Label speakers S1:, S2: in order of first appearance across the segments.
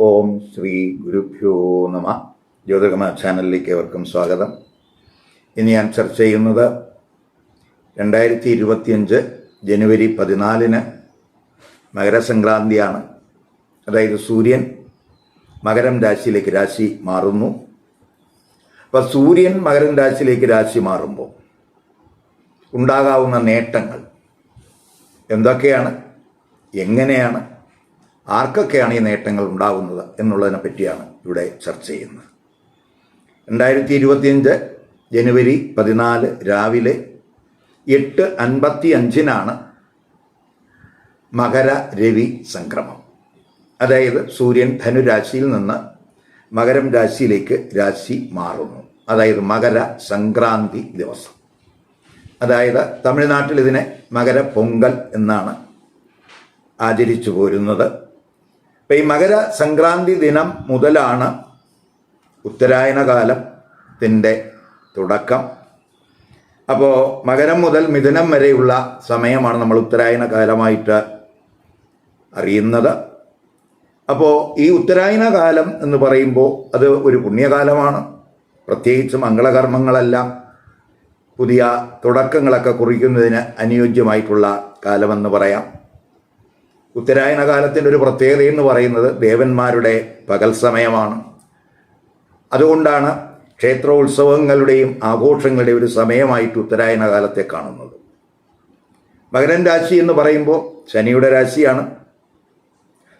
S1: ഓം ശ്രീ ഗുരുഭ്യോ നമ. ജ്യോതികമ ചാനലിലേക്ക് ഏവർക്കും സ്വാഗതം. ഇനി ഞാൻ ചർച്ച ചെയ്യുന്നത് രണ്ടായിരത്തി ഇരുപത്തിയഞ്ച് ജനുവരി പതിനാലിന് മകരസംക്രാന്തിയാണ്. അതായത് സൂര്യൻ മകരം രാശിയിലേക്ക് രാശി മാറുന്നു. അപ്പം സൂര്യൻ മകരം രാശിയിലേക്ക് രാശി മാറുമ്പോൾ ഉണ്ടാകാവുന്ന നേട്ടങ്ങൾ എന്തൊക്കെയാണ്? എങ്ങനെയാണ്? ആർക്കൊക്കെയാണ് ഈ നേട്ടങ്ങൾ ഉണ്ടാകുന്നത് എന്നുള്ളതിനെ പറ്റിയാണ് ഇവിടെ ചർച്ച ചെയ്യുന്നത്. രണ്ടായിരത്തി ഇരുപത്തിയഞ്ച് ജനുവരി പതിനാല് രാവിലെ എട്ട് അൻപത്തി അഞ്ചിനാണ് മകര രവി സംക്രമം. അതായത് സൂര്യൻ ധനുരാശിയിൽ നിന്ന് മകരം രാശിയിലേക്ക് രാശി മാറുന്നു. അതായത് മകര സംക്രാന്തി ദിവസം. അതായത് തമിഴ്നാട്ടിൽ ഇതിനെ മകര പൊങ്കൽ എന്നാണ് ആചരിച്ചു പോരുന്നത്. അപ്പം ഈ മകര സംക്രാന്തി ദിനം മുതലാണ് ഉത്തരായന കാലത്തിന്റെ തുടക്കം. അപ്പോൾ മകരം മുതൽ മിഥുനം വരെയുള്ള സമയമാണ് നമ്മൾ ഉത്തരായന കാലമായിട്ട് അറിയുന്നത്. അപ്പോൾ ഈ ഉത്തരായന കാലം എന്ന് പറയുമ്പോൾ അത് ഒരു പുണ്യകാലമാണ്. പ്രത്യേകിച്ച് മംഗളകർമ്മങ്ങളെല്ലാം പുതിയ തുടക്കങ്ങളൊക്കെ കുറിക്കുന്നതിന് അനുയോജ്യമായിട്ടുള്ള കാലമെന്ന് പറയാം. ഉത്തരായന കാലത്തിന്റെ ഒരു പ്രത്യേകത എന്ന് പറയുന്നത് ദേവന്മാരുടെ പകൽ സമയമാണ്. അതുകൊണ്ടാണ് ക്ഷേത്രോത്സവങ്ങളുടെയും ആഘോഷങ്ങളുടെയും ഒരു സമയമായിട്ട് ഉത്തരായന കാലത്തെ കാണുന്നത്. മകരൻ രാശി എന്ന് പറയുമ്പോൾ ശനിയുടെ രാശിയാണ്.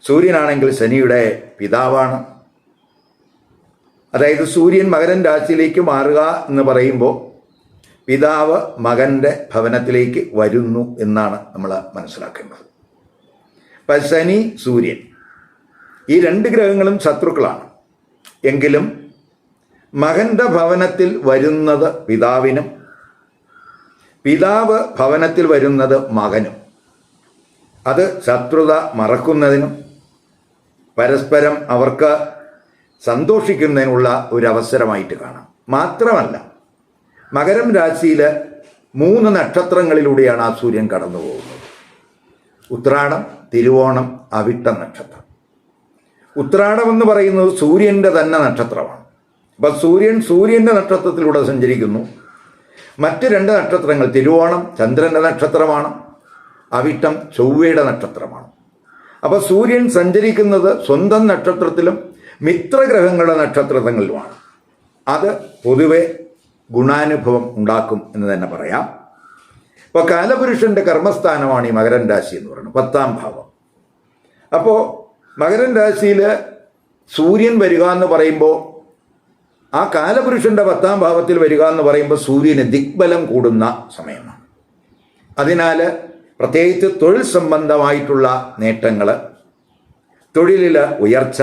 S1: സൂര്യനാണെങ്കിൽ ശനിയുടെ പിതാവാണ്. അതായത് സൂര്യൻ മകരൻ രാശിയിലേക്ക് മാറുക എന്ന് പറയുമ്പോൾ പിതാവ് മകന്റെ ഭവനത്തിലേക്ക് വരുന്നു എന്നാണ് നമ്മൾ മനസ്സിലാക്കേണ്ടത്. ശനി സൂര്യൻ. ഈ രണ്ട് ഗ്രഹങ്ങളും ശത്രുക്കളാണ്. എങ്കിലും മകന്റെ ഭവനത്തിൽ വരുന്നത് പിതാവിനും പിതാവ് ഭവനത്തിൽ വരുന്നത് മകനും. അത് ശത്രുത മറക്കുന്നതിനും പരസ്പരം അവർക്ക് സന്തോഷിക്കുന്നതിനുള്ള ഒരു അവസരമായിട്ട് കാണാം. മാത്രമല്ല മകരം രാശിയിൽ മൂന്ന് നക്ഷത്രങ്ങളിലൂടെയാണ് ആ സൂര്യൻ കടന്നു പോകുന്നത് ഉത്രാടം തിരുവോണം അവിട്ട നക്ഷത്രം. ഉത്രാടം എന്ന് പറയുന്നത് സൂര്യന്റെ തന്നെ നക്ഷത്രമാണ്. അപ്പം സൂര്യൻ സൂര്യന്റെ നക്ഷത്രത്തിലൂടെ സഞ്ചരിക്കുന്നു. മറ്റ് രണ്ട് നക്ഷത്രങ്ങൾ തിരുവോണം ചന്ദ്രന്റെ നക്ഷത്രമാണ് അവിട്ടം ചൊവ്വയുടെ നക്ഷത്രമാണ്. അപ്പോൾ സൂര്യൻ സഞ്ചരിക്കുന്നത് സ്വന്തം നക്ഷത്രത്തിലും മിത്രഗ്രഹങ്ങളുടെ നക്ഷത്രങ്ങളിലുമാണ്. അത് പൊതുവെ ഗുണാനുഭവം ഉണ്ടാക്കും എന്ന് തന്നെ പറയാം. ഇപ്പോൾ കാലപുരുഷന്റെ കർമ്മസ്ഥാനമാണ് ഈ മകരൻ രാശി എന്ന് പറയുന്നത്. പത്താം ഭാവം. അപ്പോൾ മകരൻ രാശിയിൽ സൂര്യൻ വരിക എന്ന് പറയുമ്പോൾ ആ കാലപുരുഷന്റെ പത്താം ഭാവത്തിൽ വരിക എന്ന് പറയുമ്പോൾ സൂര്യന് ദിഗ്ബലം കൂടുന്ന സമയമാണ്. അതിനാൽ പ്രത്യേകിച്ച് തൊഴിൽ സംബന്ധമായിട്ടുള്ള നേട്ടങ്ങൾ തൊഴിലിൽ ഉയർച്ച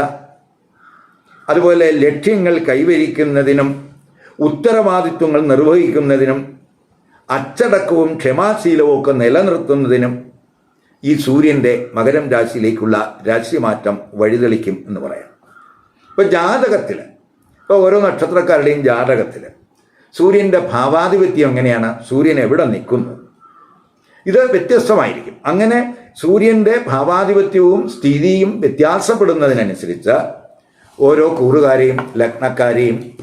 S1: അതുപോലെ ലക്ഷ്യങ്ങൾ കൈവരിക്കുന്നതിനും ഉത്തരവാദിത്വങ്ങൾ നിർവഹിക്കുന്നതിനും അച്ചടക്കവും ക്ഷമാശീലവും ഒക്കെ നിലനിർത്തുന്നതിനും ഈ സൂര്യന്റെ മകരം രാശിയിലേക്കുള്ള രാശിമാറ്റം വഴിതെളിക്കും എന്ന് പറയാം. ഇപ്പോൾ ജാതകത്തിൽ ഇപ്പോൾ ഓരോ നക്ഷത്രക്കാരുടെയും ജാതകത്തിൽ സൂര്യന്റെ ഭാവാധിപത്യം എങ്ങനെയാണ്? സൂര്യൻ എവിടെ നിൽക്കുന്നു? ഇത് വ്യത്യസ്തമായിരിക്കും. അങ്ങനെ സൂര്യന്റെ ഭാവാധിപത്യവും സ്ഥിതിയും വ്യത്യാസപ്പെടുന്നതിനനുസരിച്ച് ഓരോ കൂറുകാരെയും ലഗ്നക്കാരെയും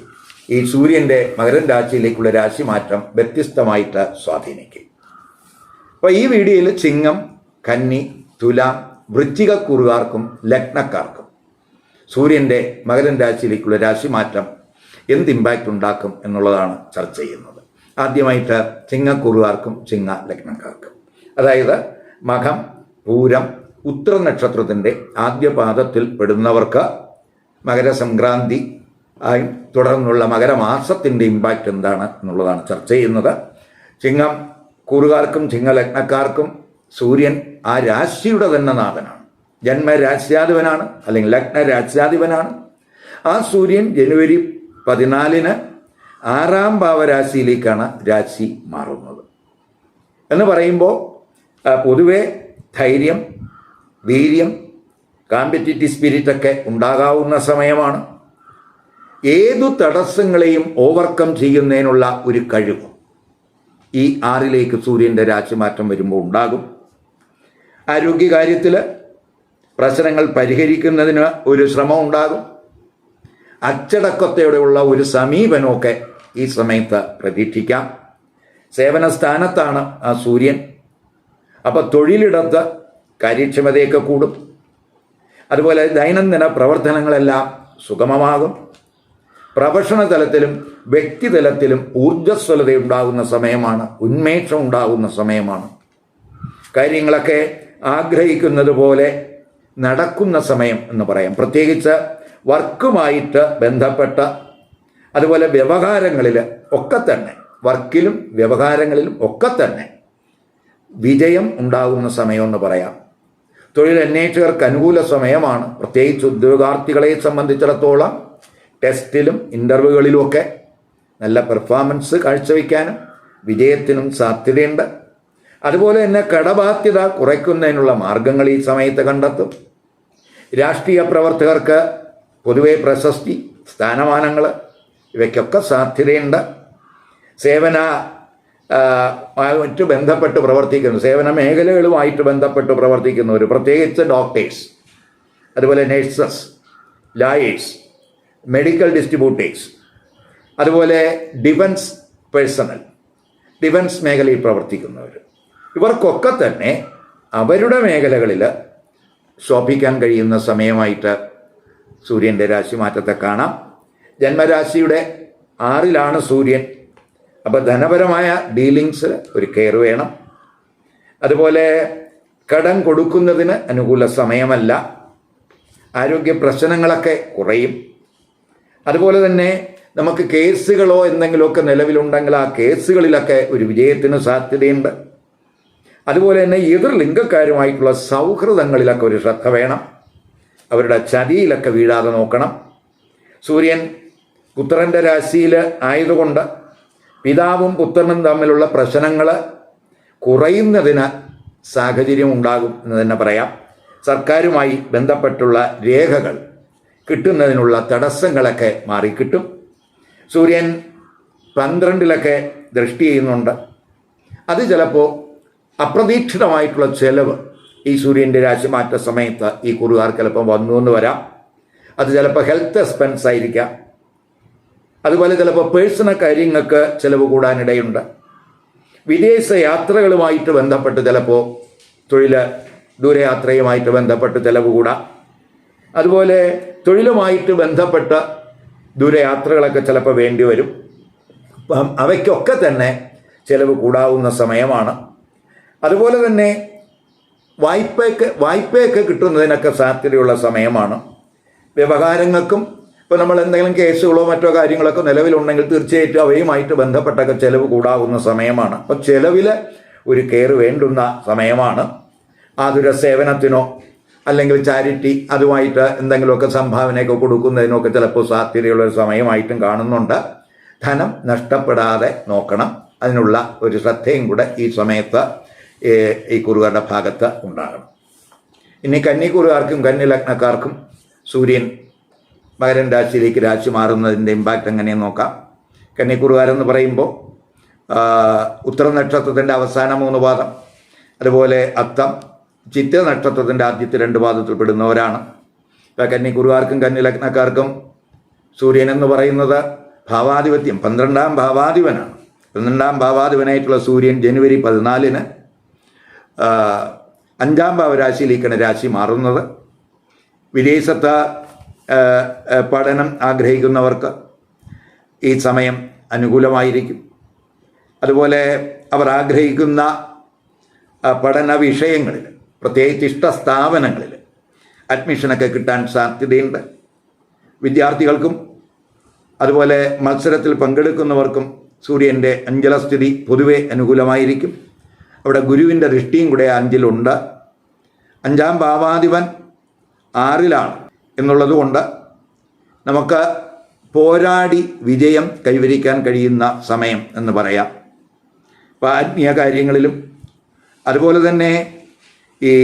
S1: ഈ സൂര്യന്റെ മകരൻ രാശിയിലേക്കുള്ള രാശി മാറ്റം വ്യത്യസ്തമായിട്ട് സ്വാധീനിക്കും. അപ്പോൾ ഈ വീഡിയോയിൽ ചിങ്ങം കന്നി തുല വൃശ്ചികക്കൂറുകാർക്കും ലഗ്നക്കാർക്കും സൂര്യന്റെ മകരൻ രാശിയിലേക്കുള്ള രാശി മാറ്റം എന്ത് ഇമ്പാക്റ്റ് ഉണ്ടാക്കും എന്നുള്ളതാണ് ചർച്ച ചെയ്യുന്നത്. ആദ്യമായിട്ട് ചിങ്ങക്കുറുകാർക്കും ചിങ്ങ ലഗ്നക്കാർക്കും. അതായത് മകം പൂരം ഉത്തര നക്ഷത്രത്തിന്റെ ആദ്യ പാദത്തിൽ പെടുന്നവർക്ക് മകരസംക്രാന്തി തുടർന്നുള്ള മകരമാസത്തിന്റെ ഇമ്പാക്റ്റ് എന്താണ് എന്നുള്ളതാണ് ചർച്ച ചെയ്യുന്നത്. ചിങ്ങം കൂറുകാർക്കും ചിങ്ങലഗ്നക്കാർക്കും സൂര്യൻ ആ രാശിയുടെ തന്നെ നാഥനാണ്. ജന്മരാശ്യാധിപനാണ് അല്ലെങ്കിൽ ലഗ്നരാശ്യാധിപനാണ്. ആ സൂര്യൻ ജനുവരി പതിനാലിന് ആറാം ഭാവരാശിയിലേക്കാണ് രാശി മാറുന്നത്. എന്ന് പറയുമ്പോൾ പൊതുവെ ധൈര്യം വീര്യം കാമ്പറ്റീറ്റീവ് സ്പിരിറ്റൊക്കെ ഉണ്ടാകാവുന്ന സമയമാണ്. ഏതു തടസ്സങ്ങളെയും ഓവർകം ചെയ്യുന്നതിനുള്ള ഒരു കഴിവ്. ഈ ആറിലേക്ക് സൂര്യന്റെ രാശിമാറ്റം വരുമ്പോൾ ഉണ്ടാകും. ആരോഗ്യകാര്യത്തിൽ പ്രശ്നങ്ങൾ പരിഹരിക്കുന്നതിന് ഒരു ശ്രമം ഉണ്ടാകും. അച്ചടക്കത്തോടെയുള്ള ഒരു സമീപനമൊക്കെ ഈ സമയത്ത് പ്രതീക്ഷിക്കാം. സേവന സ്ഥാനത്താണ് ആ സൂര്യൻ. അപ്പോൾ തൊഴിലിടത്ത് കാര്യക്ഷമതയൊക്കെ കൂടും. അതുപോലെ ദൈനംദിന പ്രവർത്തനങ്ങളെല്ലാം സുഗമമാകും. പ്രൊഫഷണൽ തലത്തിലും വ്യക്തിതലത്തിലും ഊർജസ്വലത ഉണ്ടാകുന്ന സമയമാണ് ഉന്മേഷം ഉണ്ടാകുന്ന സമയമാണ്. കാര്യങ്ങളൊക്കെ ആഗ്രഹിക്കുന്നത് പോലെ നടക്കുന്ന സമയം എന്ന് പറയാം. പ്രത്യേകിച്ച് വർക്കുമായിട്ട് ബന്ധപ്പെട്ട അതുപോലെ വ്യവഹാരങ്ങളിൽ ഒക്കെ തന്നെ വർക്കിലും വ്യവഹാരങ്ങളിലും ഒക്കെ തന്നെ വിജയം ഉണ്ടാകുന്ന സമയമെന്ന് പറയാം. തൊഴിൽ അന്വേഷകർക്ക് അനുകൂല സമയമാണ്. പ്രത്യേകിച്ച് ഉദ്യോഗാർത്ഥികളെ സംബന്ധിച്ചിടത്തോളം ടെസ്റ്റിലും ഇന്റർവ്യൂകളിലുമൊക്കെ നല്ല പെർഫോമൻസ് കാഴ്ചവെക്കാനും വിജയത്തിനും സാധ്യതയുണ്ട്. അതുപോലെ തന്നെ കടബാധ്യത കുറയ്ക്കുന്നതിനുള്ള മാർഗങ്ങൾ ഈ സമയത്ത് കണ്ടെത്തും. രാഷ്ട്രീയ പ്രവർത്തകർക്ക് പൊതുവെ പ്രശസ്തി സ്ഥാനമാനങ്ങൾ ഇവയ്ക്കൊക്കെ സാധ്യതയുണ്ട്. സേവന മറ്റ് ബന്ധപ്പെട്ട് പ്രവർത്തിക്കുന്നു. സേവന മേഖലകളുമായിട്ട് ബന്ധപ്പെട്ട് പ്രവർത്തിക്കുന്നവർ പ്രത്യേകിച്ച് ഡോക്ടേഴ്സ് അതുപോലെ നഴ്സസ് ലായേഴ്സ് മെഡിക്കൽ ഡിസ്ട്രിബ്യൂട്ടേഴ്സ് അതുപോലെ ഡിഫൻസ് പേഴ്സണൽ ഡിഫൻസ് മേഖലയിൽ പ്രവർത്തിക്കുന്നവർ ഇവർക്കൊക്കെ തന്നെ അവരുടെ മേഖലകളിൽ ശോഭിക്കാൻ കഴിയുന്ന സമയമായിട്ട് സൂര്യന്റെ രാശിമാറ്റത്തെ കാണാം. ജന്മരാശിയുടെ ആറിലാണ് സൂര്യൻ. അപ്പോൾ ധനപരമായ ഡീലിങ്സ് ഒരു കെയർ വേണം. അതുപോലെ കടം കൊടുക്കുന്നതിന് അനുകൂല സമയമല്ല. ആരോഗ്യ പ്രശ്നങ്ങളൊക്കെ കുറയും. അതുപോലെ തന്നെ നമുക്ക് കേസുകളോ എന്തെങ്കിലുമൊക്കെ നിലവിലുണ്ടെങ്കിൽ ആ കേസുകളിലൊക്കെ ഒരു വിജയത്തിന് സാധ്യതയുണ്ട്. അതുപോലെ തന്നെ എതിർ ലിംഗക്കാരുമായിട്ടുള്ള സൗഹൃദങ്ങളിലൊക്കെ ഒരു ശ്രദ്ധ വേണം. അവരുടെ ചതിയിലൊക്കെ വീഴാതെ നോക്കണം. സൂര്യൻ പുത്രന്റെ രാശിയിൽ ആയതുകൊണ്ട് പിതാവും പുത്രനും തമ്മിലുള്ള പ്രശ്നങ്ങൾ കുറയുന്നതിന് സാഹചര്യം ഉണ്ടാകും എന്ന് തന്നെ പറയാം. സർക്കാരുമായി ബന്ധപ്പെട്ടുള്ള രേഖകൾ കിട്ടുന്നതിനുള്ള തടസ്സങ്ങളൊക്കെ മാറിക്കിട്ടും. സൂര്യൻ പന്ത്രണ്ടിലൊക്കെ ദൃഷ്ടി ചെയ്യുന്നുണ്ട്. അത് ചിലപ്പോൾ അപ്രതീക്ഷിതമായിട്ടുള്ള ചെലവ് ഈ സൂര്യന്റെ രാശിമാറ്റ സമയത്ത് ഈ കുറുകാർ ചിലപ്പം വന്നു എന്ന് വരാം. അത് ചിലപ്പോൾ ഹെൽത്ത് എക്സ്പെൻസ് ആയിരിക്കാം. അതുപോലെ ചിലപ്പോൾ പേഴ്സണൽ കാര്യങ്ങൾക്ക് ചിലവ് കൂടാനിടയുണ്ട്. വിദേശ യാത്രകളുമായിട്ട് ബന്ധപ്പെട്ട് ചിലപ്പോൾ തൊഴിൽ ദൂരയാത്രയുമായിട്ട് ബന്ധപ്പെട്ട് ചിലവ് കൂടാം. അതുപോലെ തൊഴിലുമായിട്ട് ബന്ധപ്പെട്ട ദൂരയാത്രകളൊക്കെ ചിലപ്പോൾ വേണ്ടി വരും. അപ്പം അവയ്ക്കൊക്കെ തന്നെ ചിലവ് കൂടാവുന്ന സമയമാണ്. അതുപോലെ തന്നെ വായ്പയൊക്കെ വായ്പയൊക്കെ കിട്ടുന്നതിനൊക്കെ സാധ്യതയുള്ള സമയമാണ്. വ്യവഹാരങ്ങൾക്കും ഇപ്പോൾ നമ്മൾ എന്തെങ്കിലും കേസുകളോ മറ്റോ കാര്യങ്ങളൊക്കെ നിലവിലുണ്ടെങ്കിൽ തീർച്ചയായിട്ടും അവയുമായിട്ട് ബന്ധപ്പെട്ടൊക്കെ ചിലവ് കൂടാവുന്ന സമയമാണ്. അപ്പോൾ ചിലവിൽ ഒരു കെയർ വേണ്ടുന്ന സമയമാണ്. ആതുര സേവനത്തിനോ അല്ലെങ്കിൽ ചാരിറ്റി അതുമായിട്ട് എന്തെങ്കിലുമൊക്കെ സംഭാവനയൊക്കെ കൊടുക്കുന്നതിനൊക്കെ ചിലപ്പോൾ സാധ്യതയുള്ള ഒരു സമയമായിട്ടും കാണുന്നുണ്ട്. ധനം നഷ്ടപ്പെടാതെ നോക്കണം. അതിനുള്ള ഒരു ശ്രദ്ധയും കൂടെ ഈ സമയത്ത് ഈ കുറുകാരുടെ ഭാഗത്ത് ഉണ്ടാകണം. ഇനി കന്നി കുറുകാർക്കും കന്നി ലഗ്നക്കാർക്കും സൂര്യൻ മകരൻ രാശിയിലേക്ക് രാശി മാറുന്നതിന്റെ ഇമ്പാക്റ്റ് എങ്ങനെയെന്ന് നോക്കാം. കന്നി കന്നിക്കുറുകാരെന്ന് പറയുമ്പോൾ ഉത്തര നക്ഷത്രത്തിന്റെ അവസാന മൂന്ന് പാദം അതുപോലെ അത്തം ചിത്ര നക്ഷത്രത്തിന്റെ ആദ്യത്തെ രണ്ട് പാദത്തിൽ കന്നി കന്നിക്കുറുകാർക്കും കന്നി ലഗ്നക്കാർക്കും സൂര്യൻ എന്ന് പറയുന്നത് ഭാവാധിപത്യം പന്ത്രണ്ടാം ഭാവാധിപനാണ്. പന്ത്രണ്ടാം ഭാവാധിപനായിട്ടുള്ള സൂര്യൻ ജനുവരി പതിനാലിന് അഞ്ചാം ഭാവരാശിയിലേക്കാണ് രാശി മാറുന്നത്. വിദേശത്ത് പഠനം ആഗ്രഹിക്കുന്നവർക്ക് ഈ സമയം അനുകൂലമായിരിക്കും. അതുപോലെ അവർ ആഗ്രഹിക്കുന്ന പഠന വിഷയങ്ങളിൽ പ്രത്യേകിച്ച് ഇഷ്ട സ്ഥാപനങ്ങളിൽ അഡ്മിഷനൊക്കെ കിട്ടാൻ സാധ്യതയുണ്ട്. വിദ്യാർത്ഥികൾക്കും അതുപോലെ മത്സരത്തിൽ പങ്കെടുക്കുന്നവർക്കും സൂര്യന്റെ അഞ്ചലസ്ഥിതി പൊതുവെ അനുകൂലമായിരിക്കും. അവിടെ ഗുരുവിന്റെ ദൃഷ്ടിയും കൂടെ അഞ്ചിലുണ്ട്. അഞ്ചാം ഭാവാധിപൻ ആറിലാണ് എന്നുള്ളതുകൊണ്ട് നമുക്ക് പോരാടി വിജയം കൈവരിക്കാൻ കഴിയുന്ന സമയം എന്ന് പറയാം. അപ്പോൾ ആത്മീയ കാര്യങ്ങളിലും അതുപോലെ തന്നെ ഈ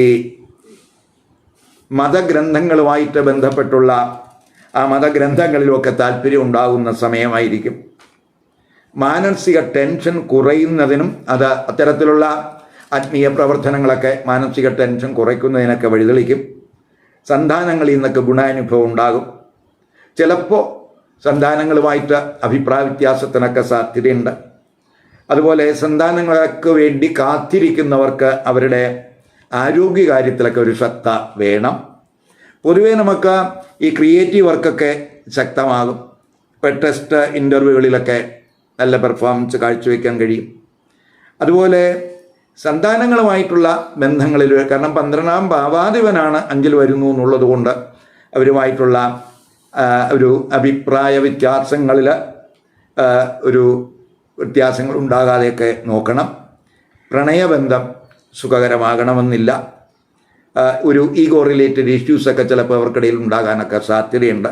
S1: മതഗ്രന്ഥങ്ങളുമായിട്ട് ബന്ധപ്പെട്ടുള്ള ആ മതഗ്രന്ഥങ്ങളിലുമൊക്കെ താല്പര്യം ഉണ്ടാകുന്ന സമയമായിരിക്കും. മാനസിക ടെൻഷൻ കുറയുന്നതിനും അത് അത്തരത്തിലുള്ള ആത്മീയ പ്രവർത്തനങ്ങളൊക്കെ മാനസിക ടെൻഷൻ കുറയ്ക്കുന്നതിനൊക്കെ വഴിതെളിക്കും. സന്താനങ്ങളിൽ നിന്നൊക്കെ ഗുണാനുഭവം ഉണ്ടാകും. ചിലപ്പോൾ സന്താനങ്ങളുമായിട്ട് അഭിപ്രായ വ്യത്യാസത്തിനൊക്കെ സാധ്യതയുണ്ട്. അതുപോലെ സന്താനങ്ങൾക്ക് വേണ്ടി കാത്തിരിക്കുന്നവർക്ക് അവരുടെ ആരോഗ്യ കാര്യത്തിലൊക്കെ ഒരു ശ്രദ്ധ വേണം. പൊതുവേ നമുക്ക് ഈ ക്രിയേറ്റീവ് വർക്കൊക്കെ ശക്തമാകും. ടെസ്റ്റ് ഇന്റർവ്യൂകളിലൊക്കെ നല്ല പെർഫോമൻസ് കാഴ്ചവെക്കാൻ കഴിയും. അതുപോലെ സന്താനങ്ങളുമായിട്ടുള്ള ബന്ധങ്ങളിൽ കാരണം പന്ത്രണ്ടാം ഭാവാധിപനാണ് അഞ്ചിൽ വരുന്നു എന്നുള്ളത് കൊണ്ട് അവരുമായിട്ടുള്ള ഒരു അഭിപ്രായ വ്യത്യാസങ്ങളിൽ ഒരു വ്യത്യാസങ്ങൾ ഉണ്ടാകാതെയൊക്കെ നോക്കണം. പ്രണയബന്ധം സുഖകരമാകണമെന്നില്ല. ഒരു ഈഗോ റിലേറ്റഡ് ഇഷ്യൂസൊക്കെ ചിലപ്പോൾ അവർക്കിടയിൽ ഉണ്ടാകാനൊക്കെ സാധ്യതയുണ്ട്.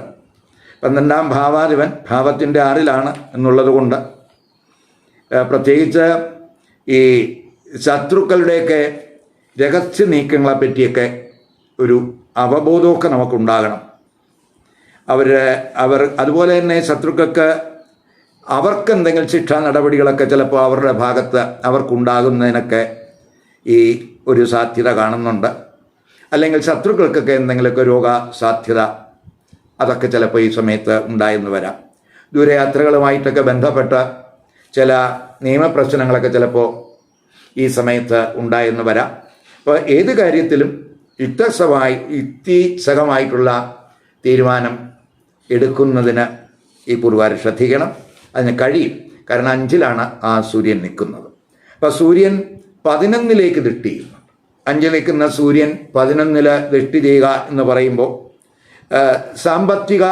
S1: പന്ത്രണ്ടാം ഭാവാധിപൻ ഭാവത്തിന്റെ ആറിലാണ് എന്നുള്ളത് കൊണ്ട് പ്രത്യേകിച്ച് ഈ ശത്രുക്കളുടെയൊക്കെ രഹസ്യ നീക്കങ്ങളെ പറ്റിയൊക്കെ ഒരു അവബോധമൊക്കെ നമുക്കുണ്ടാകണം. അവർ അവർ അതുപോലെ തന്നെ ശത്രുക്കൾക്ക് അവർക്ക് എന്തെങ്കിലും ശിക്ഷാ നടപടികളൊക്കെ ചിലപ്പോൾ അവരുടെ ഭാഗത്ത് അവർക്കുണ്ടാകുന്നതിനൊക്കെ ഈ ഒരു സാധ്യത കാണുന്നുണ്ട്. അല്ലെങ്കിൽ ശത്രുക്കൾക്കൊക്കെ എന്തെങ്കിലുമൊക്കെ രോഗ സാധ്യത അതൊക്കെ ചിലപ്പോൾ ഈ സമയത്ത് ഉണ്ടായെന്ന് വരാം. ദൂരയാത്രകളുമായിട്ടൊക്കെ ബന്ധപ്പെട്ട ചില നിയമപ്രശ്നങ്ങളൊക്കെ ചിലപ്പോൾ ഈ സമയത്ത് ഉണ്ടായെന്ന് വരാം. അപ്പോൾ ഏത് കാര്യത്തിലും യുക്തസമായി യുക്തിസഹമായിട്ടുള്ള തീരുമാനം എടുക്കുന്നതിന് ഈ കുറുവാർ ശ്രദ്ധിക്കണം. അതിന് കഴിയും. കാരണം അഞ്ചിലാണ് ആ സൂര്യൻ നിൽക്കുന്നത്. അപ്പോൾ സൂര്യൻ പതിനൊന്നിലേക്ക് ദൃഷ്ടി. ചെയ്യുന്നു അഞ്ചിൽ നിൽക്കുന്ന സൂര്യൻ പതിനൊന്നിൽ ദൃഷ്ടി ചെയ്യുക എന്ന് പറയുമ്പോൾ സാമ്പത്തിക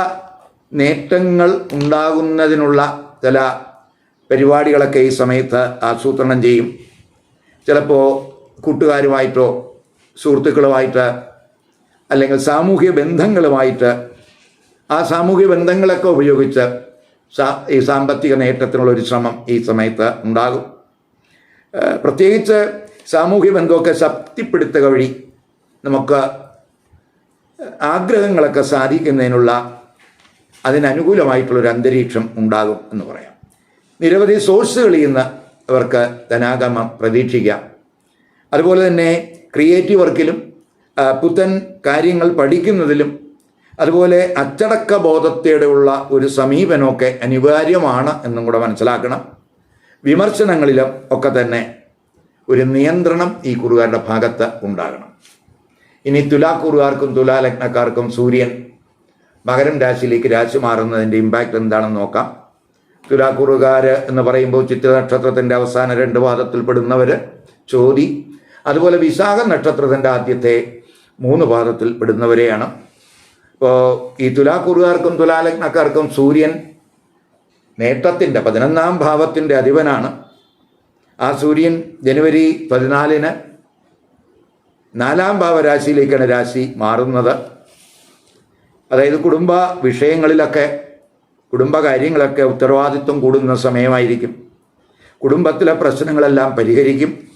S1: നേട്ടങ്ങൾ ഉണ്ടാകുന്നതിനുള്ള ചില പരിപാടികളൊക്കെ ഈ സമയത്ത് ആസൂത്രണം ചെയ്യും. ചിലപ്പോൾ കൂട്ടുകാരുമായിട്ടോ സുഹൃത്തുക്കളുമായിട്ട് അല്ലെങ്കിൽ സാമൂഹ്യ ബന്ധങ്ങളുമായിട്ട് ആ സാമൂഹ്യ ബന്ധങ്ങളൊക്കെ ഉപയോഗിച്ച് ഈ സാമ്പത്തിക നേട്ടത്തിനുള്ള ഒരു ശ്രമം ഈ സമയത്ത് ഉണ്ടാകും. പ്രത്യേകിച്ച് സാമൂഹ്യ ബന്ധമൊക്കെ ശക്തിപ്പെടുത്തുക വഴി നമുക്ക് ആഗ്രഹങ്ങളൊക്കെ സാധിക്കുന്നതിനുള്ള അതിനനുകൂലമായിട്ടുള്ളൊരു അന്തരീക്ഷം ഉണ്ടാകും എന്ന് പറയാം. നിരവധി സോഴ്സുകളിൽ നിന്ന് അവർക്ക് ധനാഗമം പ്രതീക്ഷിക്കാം. അതുപോലെ തന്നെ ക്രിയേറ്റീവ് വർക്കിലും പുത്തൻ കാര്യങ്ങൾ പഠിക്കുന്നതിലും അതുപോലെ അച്ചടക്ക ബോധത്തോടെയുള്ള ഒരു സമീപനമൊക്കെ അനിവാര്യമാണ് എന്നും കൂടെ മനസ്സിലാക്കണം. വിമർശനങ്ങളിലും ഒക്കെ തന്നെ ഒരു നിയന്ത്രണം ഈ കുറുകാരുടെ ഭാഗത്ത് ഉണ്ടാകണം. ഇനി തുലാക്കുറുകാർക്കും തുലാലഗ്നക്കാർക്കും സൂര്യൻ മകരം രാശിയിലേക്ക് രാശി മാറുന്നതിന്റെ ഇമ്പാക്റ്റ് എന്താണെന്ന് നോക്കാം. തുലാക്കുറുകാർ എന്ന് പറയുമ്പോൾ ചിത്ര നക്ഷത്രത്തിന്റെ അവസാന രണ്ട് പാദത്തിൽ പെടുന്നവർ ചോതി. അതുപോലെ വിശാഖ നക്ഷത്രത്തിന്റെ ആദ്യത്തെ മൂന്ന് പാദത്തിൽ പെടുന്നവരെയാണ്. ഇപ്പോൾ ഈ തുലാക്കുറുകാർക്കും തുലാലഗ്നക്കാർക്കും സൂര്യൻ നേട്ടത്തിന്റെ പതിനൊന്നാം ഭാവത്തിന്റെ അധിപനാണ്. ആ സൂര്യൻ ജനുവരി പതിനാലിന് നാലാം ഭാവരാശിയിലേക്കാണ് രാശി മാറുന്നത്. അതായത് കുടുംബ വിഷയങ്ങളിലൊക്കെ കുടുംബകാര്യങ്ങളൊക്കെ ഉത്തരവാദിത്വം കൂടുന്ന സമയമായിരിക്കും. കുടുംബത്തിലെ പ്രശ്നങ്ങളെല്ലാം പരിഹരിക്കും.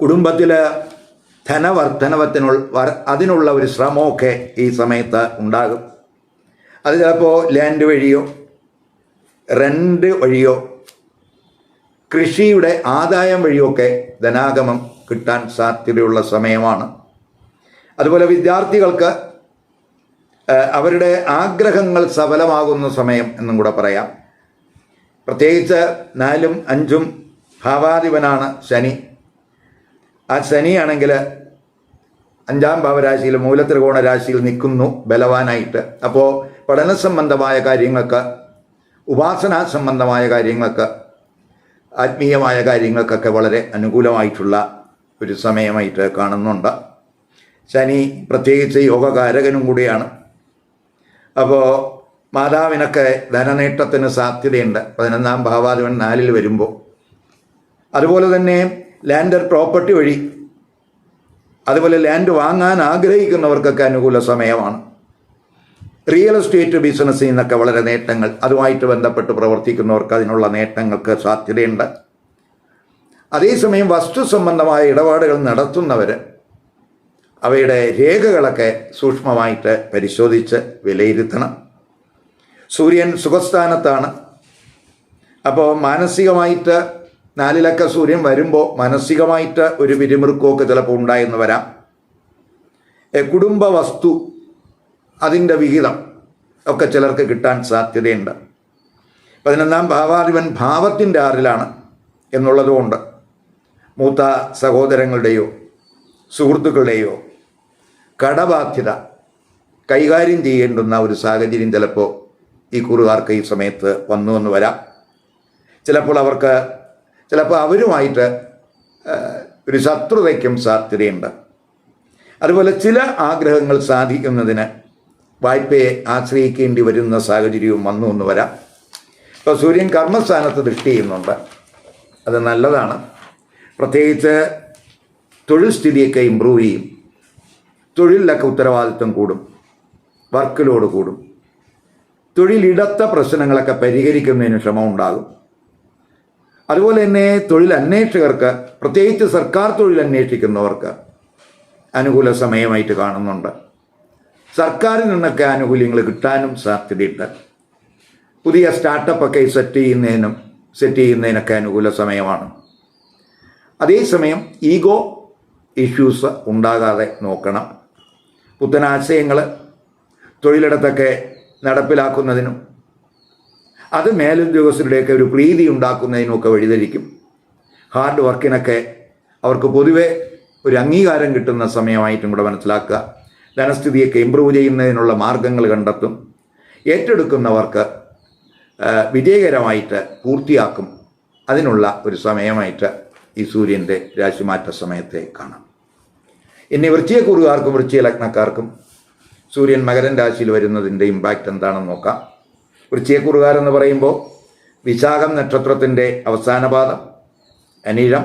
S1: കുടുംബത്തിലെ ധനവർദ്ധനവത്തിനുള്ള അതിനുള്ള ഒരു ശ്രമമൊക്കെ ഈ സമയത്ത് ഉണ്ടാകും. അത് ചിലപ്പോൾ ലാൻഡ് വഴിയോ റെന്റ് വഴിയോ കൃഷിയുടെ ആദായം വഴിയൊക്കെ ധനാഗമം കിട്ടാൻ സാധ്യതയുള്ള സമയമാണ്. അതുപോലെ വിദ്യാർത്ഥികൾക്ക് അവരുടെ ആഗ്രഹങ്ങൾ സഫലമാകുന്ന സമയം എന്നും കൂടെ പറയാം. പ്രത്യേകിച്ച് നാലും അഞ്ചും ഭാവാധിപനാണ് ശനി. ആ ശനിയാണെങ്കിൽ അഞ്ചാം ഭാവരാശിയിൽ മൂലത്രികോണ രാശിയിൽ നിൽക്കുന്നു ബലവാനായിട്ട്. അപ്പോൾ പഠന സംബന്ധമായ കാര്യങ്ങൾക്ക് ഉപാസനാ സംബന്ധമായ കാര്യങ്ങൾക്ക് ആത്മീയമായ കാര്യങ്ങൾക്കൊക്കെ വളരെ അനുകൂലമായിട്ടുള്ള ഒരു സമയമായിട്ട് കാണുന്നുണ്ട്. ശനി പ്രത്യേകിച്ച് യോഗകാരകനും കൂടിയാണ്. അപ്പോൾ മാതാവിനൊക്കെ ധനനേട്ടത്തിന് സാധ്യതയുണ്ട്. പതിനൊന്നാം ഭാവാധിപൻ നാലിൽ വരുമ്പോൾ അതുപോലെ തന്നെ ലാൻഡർ പ്രോപ്പർട്ടി വഴി അതുപോലെ ലാൻഡ് വാങ്ങാൻ ആഗ്രഹിക്കുന്നവർക്കൊക്കെ അനുകൂല സമയമാണ്. റിയൽ എസ്റ്റേറ്റ് ബിസിനസ്സിൽ നിന്നൊക്കെ വളരെ നേട്ടങ്ങൾ അതുമായിട്ട് ബന്ധപ്പെട്ട് പ്രവർത്തിക്കുന്നവർക്ക് അതിനുള്ള നേട്ടങ്ങൾക്ക് സാധ്യതയുണ്ട്. അതേസമയം വസ്തു സംബന്ധമായ ഇടപാടുകൾ നടത്തുന്നവർ അവയുടെ രേഖകളൊക്കെ സൂക്ഷ്മമായിട്ട് പരിശോധിച്ച് വിലയിരുത്തണം. സൂര്യൻ സുഖസ്ഥാനത്താണ്. അപ്പോൾ മാനസികമായിട്ട് നാലിലൊക്കെ സൂര്യൻ വരുമ്പോൾ മാനസികമായിട്ട് ഒരു പിരിമുറുക്കമൊക്കെ ചിലപ്പോൾ ഉണ്ടായെന്ന് വരാം. കുടുംബ വസ്തു അതിന്റെ വിഹിതം ഒക്കെ ചിലർക്ക് കിട്ടാൻ സാധ്യതയുണ്ട്. പതിനൊന്നാം ഭാവാധിപൻ ഭാവത്തിന്റെ ആറിലാണ് എന്നുള്ളതുകൊണ്ട് മൂത്ത സഹോദരങ്ങളുടെയോ സുഹൃത്തുക്കളുടെയോ കടബാധ്യത കൈകാര്യം ചെയ്യേണ്ടുന്ന ഒരു സാഹചര്യം ചിലപ്പോൾ ഈ കുറുകാർക്ക് ഈ സമയത്ത് വന്നു എന്ന് വരാം. ചിലപ്പോൾ അവർക്ക് ചിലപ്പോൾ അവരുമായിട്ട് ഒരു ശത്രുതയ്ക്കും സാധ്യതയുണ്ട്. അതുപോലെ ചില ആഗ്രഹങ്ങൾ സാധിക്കുന്നതിന് വായ്പയെ ആശ്രയിക്കേണ്ടി വരുന്ന സാഹചര്യവും വന്നു എന്ന് വരാം. ഇപ്പോൾ സൂര്യൻ കർമ്മസ്ഥാനത്ത് ദൃഷ്ടി ചെയ്യുന്നുണ്ട്. അത് നല്ലതാണ്. പ്രത്യേകിച്ച് തൊഴിൽ സ്ഥിതിയൊക്കെ ഇമ്പ്രൂവ് ചെയ്യും. തൊഴിലിലൊക്കെ ഉത്തരവാദിത്വം കൂടും. വർക്ക് ലോഡ് കൂടും. തൊഴിലിടത്ത പ്രശ്നങ്ങളൊക്കെ പരിഹരിക്കുന്നതിന് ശ്രമം ഉണ്ടാകും. അതുപോലെ തന്നെ തൊഴിലന്വേഷകർക്ക് പ്രത്യേകിച്ച് സർക്കാർ തൊഴിൽ അന്വേഷിക്കുന്നവർക്ക് അനുകൂല സമയമായിട്ട് കാണുന്നുണ്ട്. സർക്കാരിൽ നിന്നൊക്കെ ആനുകൂല്യങ്ങൾ കിട്ടാനും സാധ്യതയുണ്ട്. പുതിയ സ്റ്റാർട്ടപ്പൊക്കെ സെറ്റ് ചെയ്യുന്നതിനും സെറ്റ് ചെയ്യുന്നതിനൊക്കെ അനുകൂല സമയമാണ്. അതേസമയം ഈഗോ ഇഷ്യൂസ് ഉണ്ടാകാതെ നോക്കണം. പുത്തൻ ആശയങ്ങൾ തൊഴിലിടത്തൊക്കെ നടപ്പിലാക്കുന്നതിനും അത് മേലുദ്യോഗസ്ഥരുടെയൊക്കെ ഒരു പ്രീതി ഉണ്ടാക്കുന്നതിനുമൊക്കെ വഴിതെളിക്കും ഹാർഡ് വർക്കിനൊക്കെ അവർക്ക് പൊതുവെ ഒരു അംഗീകാരം കിട്ടുന്ന സമയമായിട്ടും കൂടെ മനസ്സിലാക്കുക. ധനസ്ഥിതിയൊക്കെ ഇമ്പ്രൂവ് ചെയ്യുന്നതിനുള്ള മാർഗങ്ങൾ കണ്ടെത്തും. ഏറ്റെടുക്കുന്നവർക്ക് വിജയകരമായിട്ട് പൂർത്തിയാക്കും. അതിനുള്ള ഒരു സമയമായിട്ട് ഈ സൂര്യന്റെ രാശിമാറ്റ സമയത്തെ കാണാം. ഇനി വൃശ്ചികക്കുറുകാർക്കും വൃത്തിയ ലഗ്നക്കാർക്കും സൂര്യൻ മകരൻ രാശിയിൽ വരുന്നതിന്റെ ഇമ്പാക്റ്റ് എന്താണെന്ന് നോക്കാം. വൃശ്ചികക്കുറുകാർ എന്ന് പറയുമ്പോൾ വിശാഖം നക്ഷത്രത്തിന്റെ അവസാന പാദം അനിഴം.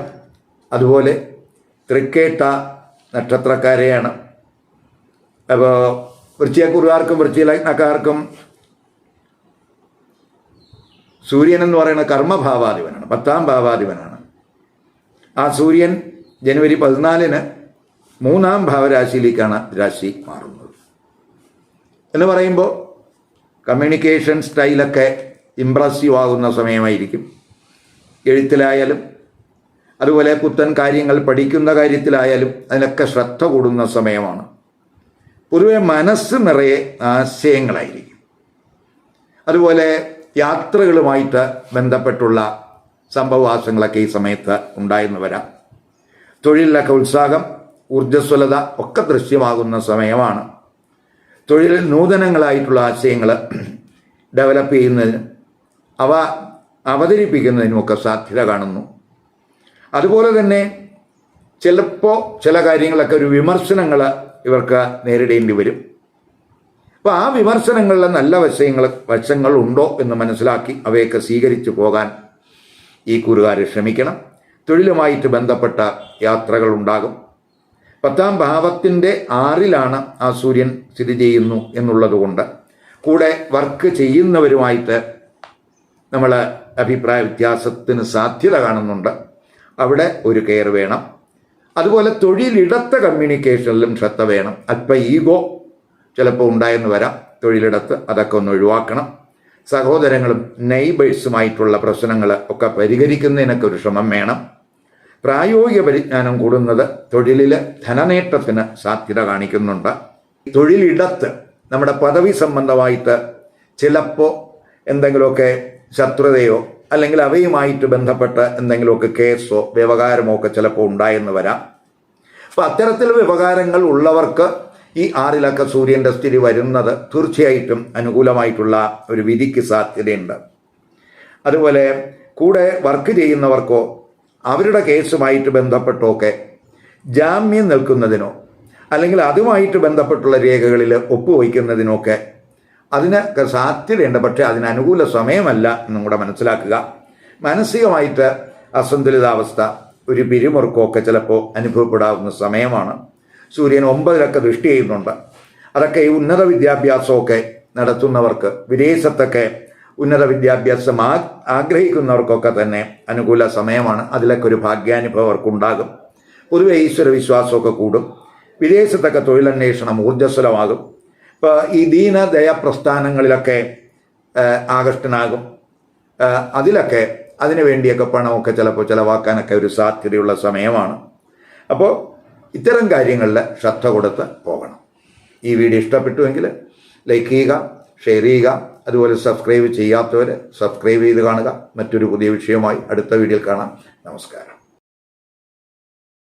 S1: അതുപോലെ തൃക്കേട്ട നക്ഷത്രക്കാരെയാണ് അപ്പോൾ വൃശ്ചികക്കുറുകാർക്കും കുറുകാർക്കും ലഗ്നക്കാർക്കും സൂര്യൻ എന്ന് പറയുന്ന കർമ്മഭാവാധിപനാണ് പത്താം ഭാവാധിപനാണ്. ആ സൂര്യൻ ജനുവരി പതിനാലിന് മൂന്നാം ഭാവരാശിയിലേക്കാണ് രാശി മാറുന്നത്. എന്ന് പറയുമ്പോൾ കമ്മ്യൂണിക്കേഷൻ സ്റ്റൈലൊക്കെ ഇമ്പ്രസീവ് ആകുന്ന സമയമായിരിക്കും. എഴുത്തിലായാലും അതുപോലെ പുത്തൻ കാര്യങ്ങൾ പഠിക്കുന്ന കാര്യത്തിലായാലും അതിനൊക്കെ ശ്രദ്ധ കൂടുന്ന സമയമാണ്. പൊതുവെ മനസ്സ് നിറയെ ആശയങ്ങളായിരിക്കും. അതുപോലെ യാത്രകളുമായിട്ട് ബന്ധപ്പെട്ടുള്ള സംഭവവാസങ്ങളൊക്കെ ഈ സമയത്ത് ഉണ്ടായെന്ന് വരാം. തൊഴിലിലൊക്കെ ഉത്സാഹം ഊർജസ്വലത ഒക്കെ ദൃശ്യമാകുന്ന സമയമാണ്. തൊഴിലിൽ നൂതനങ്ങളായിട്ടുള്ള ആശയങ്ങൾ ഡെവലപ്പ് ചെയ്യുന്നതിനും അവ അവതരിപ്പിക്കുന്നതിനുമൊക്കെ സാധ്യത കാണുന്നു. അതുപോലെ തന്നെ ചിലപ്പോൾ ചില കാര്യങ്ങളൊക്കെ ഒരു വിമർശനങ്ങൾ ഇവർക്ക് നേരിടേണ്ടി വരും. അപ്പോൾ ആ വിമർശനങ്ങളിലെ നല്ല വശങ്ങൾ വശങ്ങൾ ഉണ്ടോ എന്ന് മനസ്സിലാക്കി അവയൊക്കെ സ്വീകരിച്ചു പോകാൻ ഈ കൂറുകാർ ശ്രമിക്കണം. തൊഴിലുമായിട്ട് ബന്ധപ്പെട്ട യാത്രകൾ ഉണ്ടാകും. പത്താം ഭാവത്തിന്റെ ആറിലാണ് ആ സൂര്യൻ സ്ഥിതി ചെയ്യുന്നു എന്നുള്ളതുകൊണ്ട് കൂടെ വർക്ക് ചെയ്യുന്നവരുമായിട്ട് നമ്മൾ അഭിപ്രായ വ്യത്യാസത്തിന് സാധ്യത കാണുന്നുണ്ട്. അവിടെ ഒരു കെയർ വേണം. അതുപോലെ തൊഴിലിടത്ത കമ്മ്യൂണിക്കേഷനിലും ശ്രദ്ധ വേണം. അല്പം ഈഗോ ചിലപ്പോൾ ഉണ്ടായെന്ന് വരാം. തൊഴിലിടത്ത് അതൊക്കെ ഒന്ന് ഒഴിവാക്കണം. സഹോദരങ്ങളും നെയ്ബേഴ്സുമായിട്ടുള്ള പ്രശ്നങ്ങൾ ഒക്കെ പരിഹരിക്കുന്നതിനൊക്കെ ഒരു ശ്രമം വേണം. പ്രായോഗിക പരിജ്ഞാനം കൂടുന്നത് തൊഴിലിൽ ധനനേട്ടത്തിന് സാധ്യത കാണിക്കുന്നുണ്ട്. തൊഴിലിടത്ത് നമ്മുടെ പദവി സംബന്ധമായിട്ട് ചിലപ്പോൾ എന്തെങ്കിലുമൊക്കെ ശത്രുതയോ അല്ലെങ്കിൽ അവയുമായിട്ട് ബന്ധപ്പെട്ട എന്തെങ്കിലുമൊക്കെ കേസോ വ്യവകാരമോ ഒക്കെ ചിലപ്പോൾ ഉണ്ടായെന്ന് വരാം. അപ്പം അത്തരത്തിൽ വ്യവകാരങ്ങൾ ഉള്ളവർക്ക് ഈ ആറിലൊക്കെ സൂര്യന്റെ സ്ഥിതി വരുന്നത് തീർച്ചയായിട്ടും അനുകൂലമായിട്ടുള്ള ഒരു വിധിക്ക് സാധ്യതയുണ്ട്. അതുപോലെ കൂടെ വർക്ക് ചെയ്യുന്നവർക്കോ അവരുടെ കേസുമായിട്ട് ബന്ധപ്പെട്ടോ ഒക്കെ ജാമ്യം നിൽക്കുന്നതിനോ അല്ലെങ്കിൽ അതുമായിട്ട് ബന്ധപ്പെട്ടുള്ള രേഖകളിൽ ഒപ്പുവയ്ക്കുന്നതിനൊക്കെ അതിന് സാധ്യതയുണ്ട്. പക്ഷേ അതിന് അനുകൂല സമയമല്ല എന്നും കൂടെ മനസ്സിലാക്കുക. മാനസികമായിട്ട് അസന്തുലിതാവസ്ഥ ഒരു പിരിമുറുക്കമൊക്കെ ചിലപ്പോൾ അനുഭവപ്പെടാവുന്ന സമയമാണ്. സൂര്യൻ ഒമ്പതിലൊക്കെ ദൃഷ്ടി ചെയ്യുന്നുണ്ട്. അതൊക്കെ ഈ ഉന്നത വിദ്യാഭ്യാസമൊക്കെ നടത്തുന്നവർക്ക് വിദേശത്തൊക്കെ ഉന്നത വിദ്യാഭ്യാസം ആ ആഗ്രഹിക്കുന്നവർക്കൊക്കെ തന്നെ അനുകൂല സമയമാണ്. അതിലൊക്കെ ഒരു ഭാഗ്യാനുഭവം അവർക്കുണ്ടാകും. പൊതുവെ ഈശ്വര വിശ്വാസമൊക്കെ കൂടും. വിദേശത്തൊക്കെ തൊഴിലന്വേഷണം ഊർജസ്വലമാകും. ഇപ്പോൾ ഈ ദീനദയ പ്രസ്ഥാനങ്ങളിലൊക്കെ ആകൃഷ്ടനാകും. അതിലൊക്കെ അതിനു വേണ്ടിയൊക്കെ പണമൊക്കെ ചിലപ്പോൾ ചിലവാക്കാനൊക്കെ ഒരു സാധ്യതയുള്ള സമയമാണ്. അപ്പോൾ ഇത്തരം കാര്യങ്ങളിൽ ശ്രദ്ധ കൊടുത്ത് പോകണം. ഈ വീഡിയോ ഇഷ്ടപ്പെട്ടുവെങ്കിൽ ലൈക്ക് ചെയ്യുക ഷെയർ ചെയ്യുക അതുപോലെ സബ്സ്ക്രൈബ് ചെയ്യാത്തവർ സബ്സ്ക്രൈബ് ചെയ്ത് കാണുക. മറ്റൊരു പുതിയ വിഷയവുമായി അടുത്ത വീഡിയോയിൽ കാണാം. നമസ്കാരം.